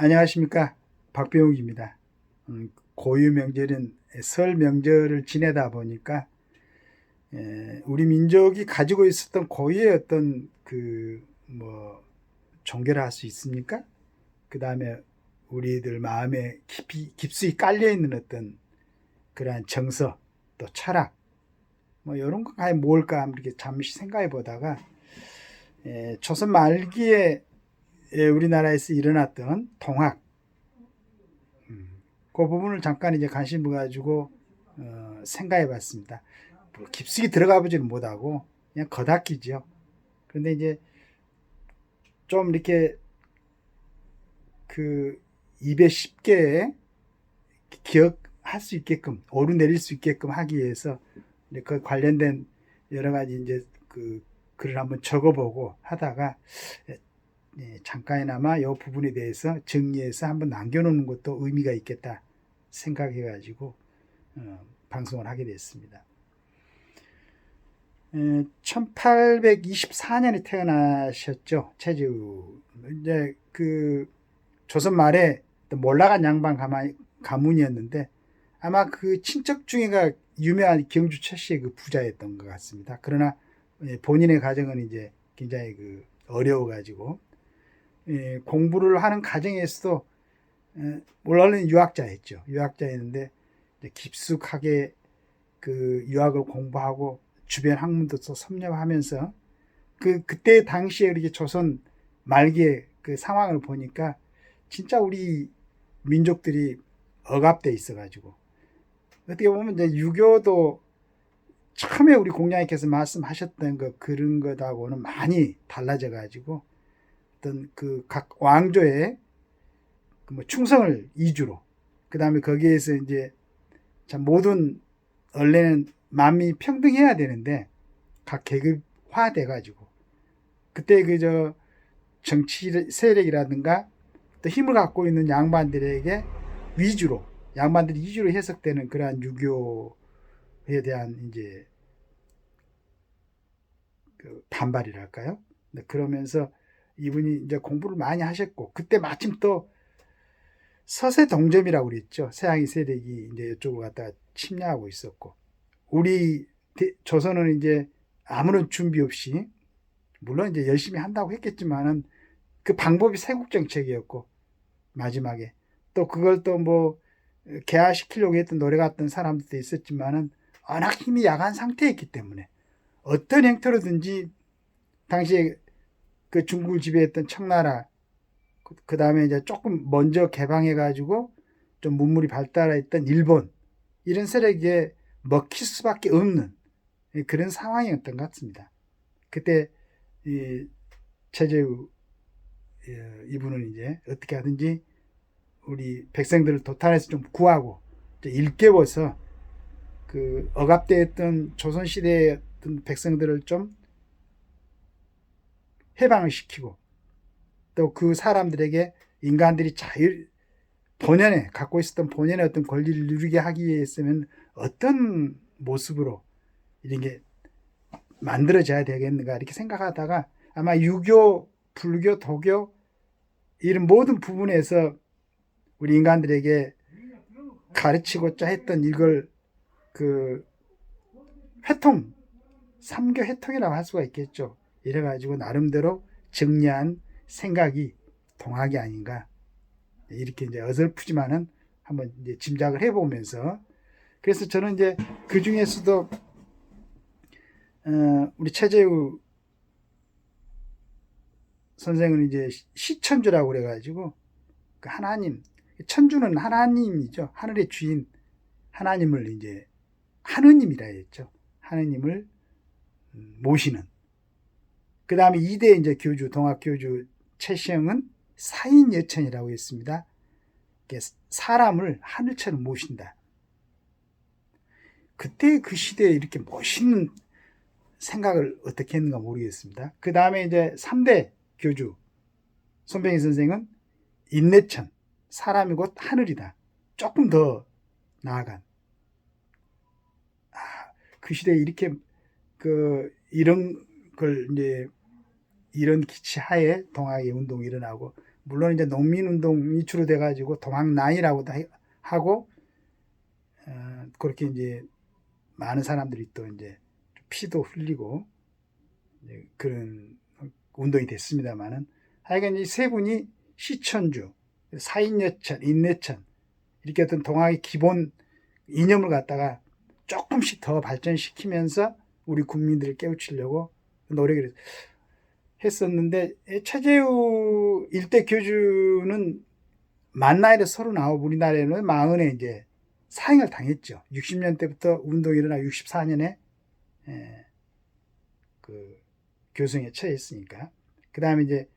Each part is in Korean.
안녕하십니까 박병욱입니다. 음, 고유 명절인 설 명절을 지내다 보니까 에, 우리 민족이 가지고 있었던 고유의 어떤 그 뭐 종교를 할수 있습니까? 그 다음에 우리들 마음에 깊이 깊숙이 깔려 있는 어떤 그러한 정서 또 철학 뭐 이런 거 과연 뭘까 이렇게 잠시 생각해 보다가 에, 조선 말기에 에, 우리나라에서 일어났던 동학 음, 그 부분을 잠깐 이제 관심을 가지고 어, 생각해 봤습니다. 뭐 깊숙이 들어가 보지는 못하고 그냥 거닥기죠. 그런데 이제 좀 이렇게 그 입에 쉽게 기억할 수 있게끔 오르내릴 수 있게끔 하기 위해서 그 관련된 여러 가지 이제 그 글을 한번 적어보고 하다가 예, 잠깐이나마 이 부분에 대해서 정리해서 한번 남겨놓는 것도 의미가 있겠다 생각해가지고 어, 방송을 하게 됐습니다. 1824년에 태어나셨죠 최재우 이제 그 조선 말에 몰라간 양반 가문이었는데 아마 그 친척 중에가 유명한 경주 최 씨의 그 부자였던 것 같습니다. 그러나 예, 본인의 가정은 이제 굉장히 그 어려워가지고 예, 공부를 하는 과정에서도 예, 원래는 유학자였죠. 유학자였는데 깊숙하게 그 유학을 공부하고 주변 학문도 또 섭렵하면서 그 그때 당시에 이렇게 조선 말기의 그 상황을 보니까 진짜 우리 민족들이 억압돼 있어가지고 어떻게 보면 이제 유교도 처음에 우리 공장님께서 말씀하셨던 그 그런 것하고는 많이 달라져 가지고 어떤 그 각 왕조의 그뭐 충성을 이주로 그 다음에 거기에서 이제 참 모든 원래는 만민이 평등해야 되는데 각 계급화 돼 가지고 그때 그저 정치 세력이라든가 또 힘을 갖고 있는 양반들에게 위주로 양반들이 위주로 해석되는 그러한 유교에 대한 이제 그 반발이랄까요? 네, 그러면서 이분이 이제 공부를 많이 하셨고 그때 마침 또 서세 동점이라고 그랬죠. 서양의 세력이 이제 이쪽을 갖다가 침략하고 있었고 우리 조선은 이제 아무런 준비 없이 물론 이제 열심히 한다고 했겠지만은 그 방법이 세국 정책이었고 마지막에 또 그걸 또 뭐 개화시키려고 했던 노래 같은 사람들도 있었지만은 워낙 힘이 약한 상태였기 때문에 어떤 행태로든지 당시에 그 중국을 지배했던 청나라 그 다음에 이제 조금 먼저 개방해 가지고 좀 문물이 발달했던 일본 이런 세력에 먹힐 수밖에 없는 그런 상황이었던 것 같습니다. 그때 이 최재우 예, 이분은 이제 어떻게 하든지 우리 백성들을 도탄에서 좀 구하고 일깨워서 그 억압되었던 조선 시대의 어떤 백성들을 좀 해방을 시키고 또 그 사람들에게 인간들이 자율 본연에 갖고 있었던 본연의 어떤 권리를 누리게 하기 위해서는 어떤 모습으로 이런 게 만들어져야 되겠는가 이렇게 생각하다가 아마 유교, 불교, 도교 이런 모든 부분에서 우리 인간들에게 가르치고자 했던 이걸 그 회통, 삼교 회통이라고 할 수가 있겠죠. 이래 가지고 나름대로 정리한 생각이 동학이 아닌가. 이렇게 이제 어설프지만은 한번 이제 짐작을 해보면서. 그래서 저는 이제 그 중에서도 어, 우리 최재우 선생은 이제 시천주라고 그래가지고 그 하나님 천주는 하나님이죠. 하늘의 주인 하나님을 이제 하느님이라 했죠. 하느님을 음, 모시는 그 다음에 이대 이제 교주 동학 교주 최시영은 사인 여천이라고 했습니다. 사람을 하늘처럼 모신다. 그때 그 시대에 이렇게 멋있는 생각을 어떻게 했는가 모르겠습니다. 그 다음에 이제 3대 교주 손병희 선생은 인내천 사람이 곧 하늘이다. 조금 더 나아간 아, 그 시대에 이렇게 그 이런 걸 이제 이런 기치 하에 동학의 운동이 일어나고 물론 이제 농민운동이 주로 돼가지고 동학난이라고도 하- 하고 어, 그렇게 이제 많은 사람들이 또 이제 피도 흘리고 이제 그런 운동이 됐습니다만은 하여간 이 세 분이 시천주, 사인여천, 인내천 이렇게 어떤 동학의 기본 이념을 갖다가 조금씩 더 발전시키면서 우리 국민들을 깨우치려고 노력을 했 었는데 최재우 일대 교주는 만 나이로 서른아홉 우리나라에는 마흔에 이제 사형을 당했죠. 60년 때부터 운동이 일어나 64년에 그 교성에 처했으니까. 그 다음에 이제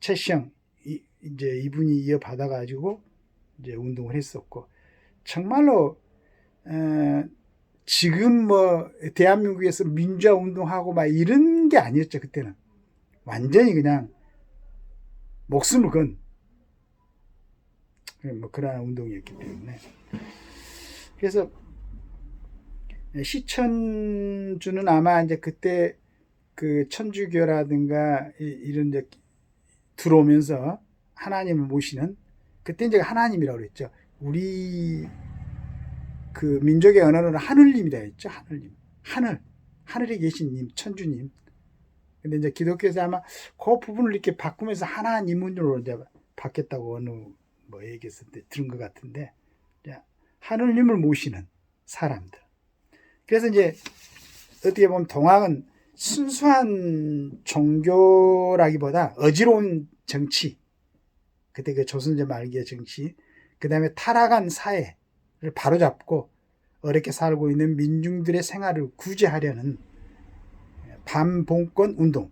최시영 이, 이제 이분이 이어받아 가지고 이제 운동을 했었고 정말로 어, 지금 뭐 대한민국에서 민주화 운동하고 막 이런 게 아니었죠 그때는 완전히 그냥 목숨을 건 뭐 그러한 운동이었기 때문에 그래서 시천주는 아마 이제 그때 그 천주교라든가 이- 이런 이제 들어오면서 하나님을 모시는 그때 이제 하나님이라고 그랬죠. 우리 그 민족의 언어는 하늘님이라 했죠. 하늘님. 하늘. 하늘에 계신 님, 천주님. 근데 이제 기독교에서 아마 그 부분을 이렇게 바꾸면서 하나님으로 이제 바뀌었다고 어느 뭐 얘기했을 때 들은 것 같은데 이제 하늘님을 모시는 사람들. 그래서 이제 어떻게 보면 동학은 순수한 종교라기보다 어지러운 정치, 그때 그 조선제 말기의 정치, 그 다음에 타락한 사회를 바로잡고 어렵게 살고 있는 민중들의 생활을 구제하려는 반봉권 운동.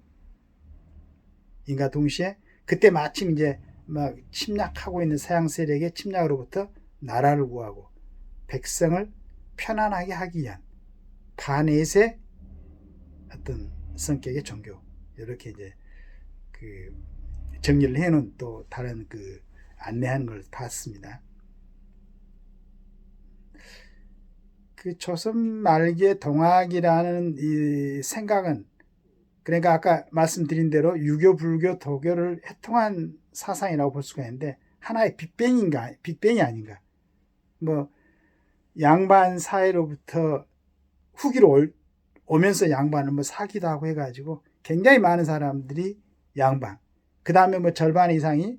인가 동시에 그때 마침 이제 막 침략하고 있는 서양 세력의 침략으로부터 나라를 구하고 백성을 편안하게 하기 위한 반외세 어떤 성격의 종교 이렇게 이제 그 정리를 해놓은 또 다른 그 안내하는 걸 봤습니다. 그 조선 말기의 동학이라는 이 생각은 그러니까 아까 말씀드린 대로 유교, 불교, 도교를 해통한 사상이라고 볼 수가 있는데 하나의 빅뱅인가, 빅뱅이 아닌가. 뭐 양반 사회로부터 후기로 올, 오면서 양반은 뭐 사기도 하고 해가지고 굉장히 많은 사람들이 양반. 그 다음에 뭐 절반 이상이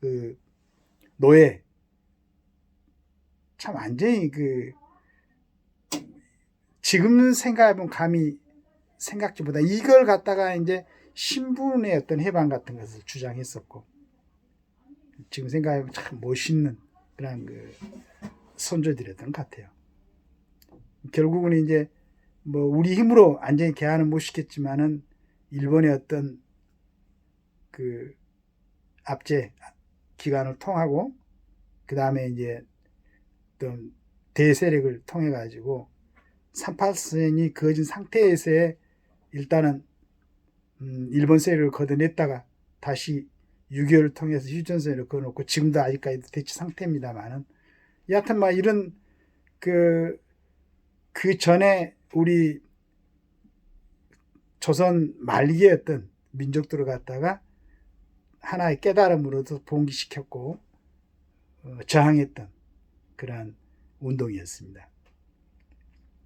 그 노예. 참 완전히 그 지금 생각해보면 감히 생각지보다 이걸 갖다가 이제 신분의 어떤 해방 같은 것을 주장했었고 지금 생각해보면 참 멋있는 그런 그 선조들이었던 것 같아요. 결국은 이제 뭐 우리 힘으로 완전히 개헌은 못 시켰지만은 일본의 어떤 그 압제 기간을 통하고 그 다음에 이제 어떤 대세력을 통해 가지고 38선이 그어진 상태에서의 일단은 음, 일본 세력을 걷어냈다가 다시 6.25를 통해서 휴전선을 그어놓고 지금도 아직까지 대치 상태입니다만은 여하튼 막 이런 그, 그 전에 우리 조선 어떤 민족들을 갖다가 하나의 깨달음으로도 봉기시켰고 어, 저항했던 그러한 운동이었습니다.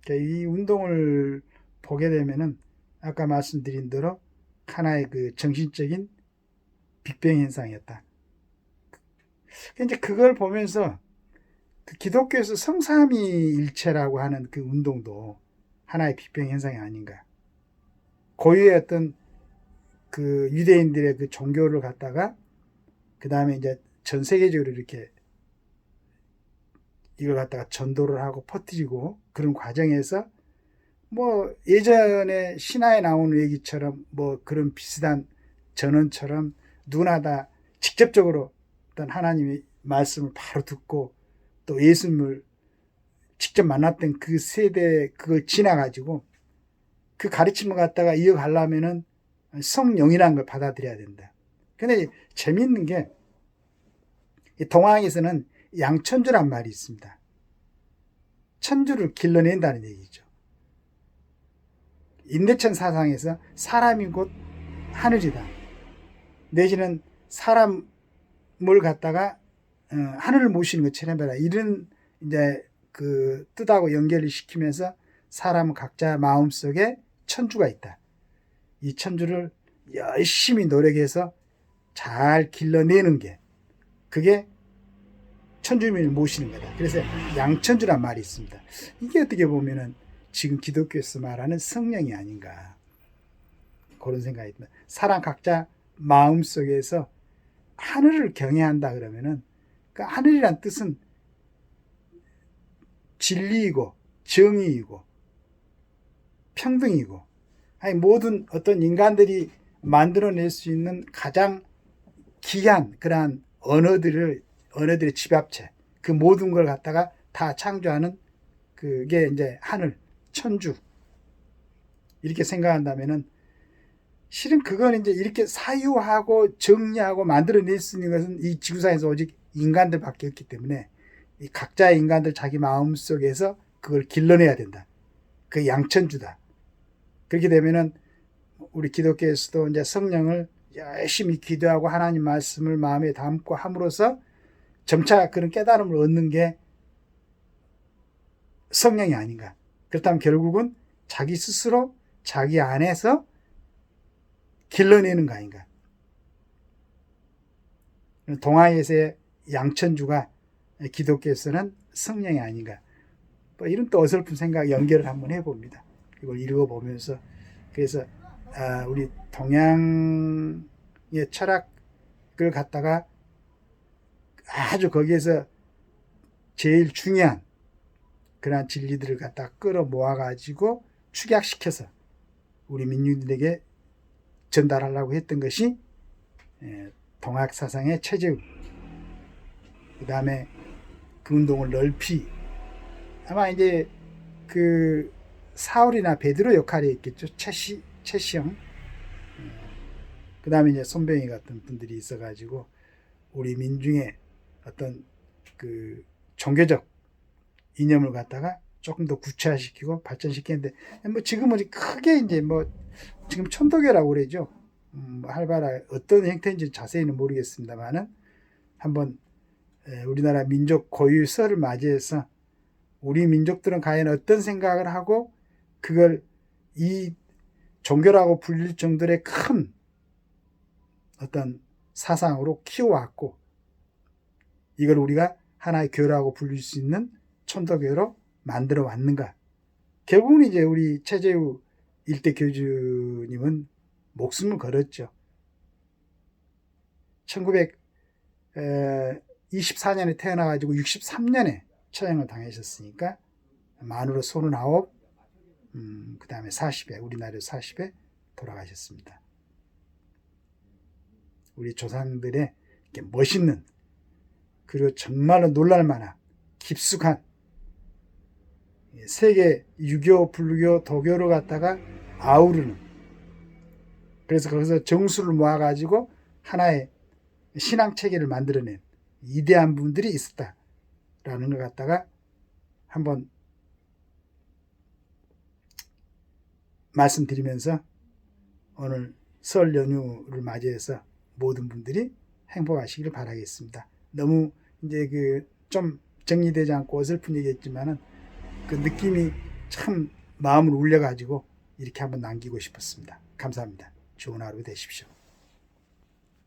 그러니까 이 운동을 보게 되면은 아까 말씀드린 대로 하나의 그 정신적인 빅뱅 현상이었다. 이제 그걸 보면서 그 기독교에서 성삼위 일체라고 하는 그 운동도 하나의 빅뱅 현상이 아닌가. 고유의 어떤 그 유대인들의 그 종교를 갖다가 그 다음에 이제 전 세계적으로 이렇게 이걸 갖다가 전도를 하고 퍼뜨리고 그런 과정에서 뭐 예전에 신화에 나오는 얘기처럼 뭐 그런 비슷한 전언처럼 누구나 다 직접적으로 어떤 하나님의 말씀을 바로 듣고 또 예수님을 직접 만났던 그 세대 그걸 지나가지고 그 가르침을 갖다가 이어가려면은 성령이라는 걸 받아들여야 된다. 근데 재밌는 게 동화에서는 양천주란 말이 있습니다. 천주를 길러낸다는 얘기죠. 인대천 사상에서 사람이 곧 하늘이다. 내지는 사람 뭘 갖다가 어, 하늘을 모시는 것처럼 해라 이런 이제 그 뜻하고 연결을 시키면서 사람 각자 마음 속에 천주가 있다. 이 천주를 열심히 노력해서 잘 길러내는 게 그게 천주민을 모시는 거다. 그래서 양천주란 말이 있습니다. 이게 어떻게 보면은 지금 기독교에서 말하는 성령이 아닌가 그런 생각이 듭니다. 사람 각자 마음 속에서 하늘을 경외한다 그러면은 그 하늘이란 뜻은 진리이고 정의이고 평등이고 아니 모든 어떤 인간들이 만들어낼 수 있는 가장 귀한 그러한 언어들을 언어들의 집합체 그 모든 걸 갖다가 다 창조하는 그게 이제 하늘 천주 이렇게 생각한다면은 실은 그건 이제 이렇게 사유하고 정리하고 만들어낼 수 있는 것은 이 지구상에서 오직 인간들밖에 없기 때문에 이 각자의 인간들 자기 마음 속에서 그걸 길러내야 된다. 그 양천주다. 그렇게 되면은 우리 기독교에서도 이제 성령을 열심히 기도하고 하나님 말씀을 마음에 담고 함으로써 점차 그런 깨달음을 얻는 게 성령이 아닌가. 그렇다면 결국은 자기 스스로 자기 안에서 길러내는 거 아닌가. 동아에서의 양천주가 기독교에서는 성령이 아닌가. 뭐 이런 또 어설픈 생각 연결을 한번 해봅니다. 이걸 읽어보면서 그래서 아, 우리 동양의 철학을 갖다가 아주 거기에서 제일 중요한 그러한 진리들을 갖다 끌어 모아가지고 축약시켜서 우리 민중들에게 전달하려고 했던 것이 예, 동학 사상의 체제우. 그 다음에 그 운동을 넓히 아마 이제 그 사울이나 베드로 역할이 있겠죠. 최시 최시영. 그 다음에 이제 손병희 같은 분들이 있어가지고 우리 민중의 어떤 그 종교적 이념을 갖다가 조금 더 구체화시키고 발전시키는데 뭐 지금은 크게 이제 뭐 지금 천도교라고 그러죠. 음, 뭐 활발하 어떤 형태인지 자세히는 모르겠습니다만은 한번 우리나라 민족 고유 설을 맞이해서 우리 민족들은 과연 어떤 생각을 하고 그걸 이 종교라고 불릴 정도의 큰 어떤 사상으로 키워왔고 이걸 우리가 하나의 교라고 불릴 수 있는 천도교로 만들어 왔는가? 결국은 이제 우리 최재우 일대 교주님은 목숨을 걸었죠. 1924년에 태어나가지고 63년에 처형을 당하셨으니까 만으로 39, 음, 그 다음에 40에, 우리나라 40에 돌아가셨습니다. 우리 조상들의 멋있는, 그리고 정말로 놀랄만한 깊숙한 세계 유교, 불교, 도교를 갖다가 아우르는 그래서 거기서 정수를 모아가지고 하나의 신앙 체계를 만들어낸 위대한 분들이 있었다라는 걸 갖다가 한번 말씀드리면서 오늘 설 연휴를 맞이해서 모든 분들이 행복하시기를 바라겠습니다. 너무 이제 그 좀 정리되지 않고 어설픈 얘기했지만은 그 느낌이 참 마음을 울려가지고 이렇게 한번 남기고 싶었습니다. 감사합니다. 좋은 하루 되십시오.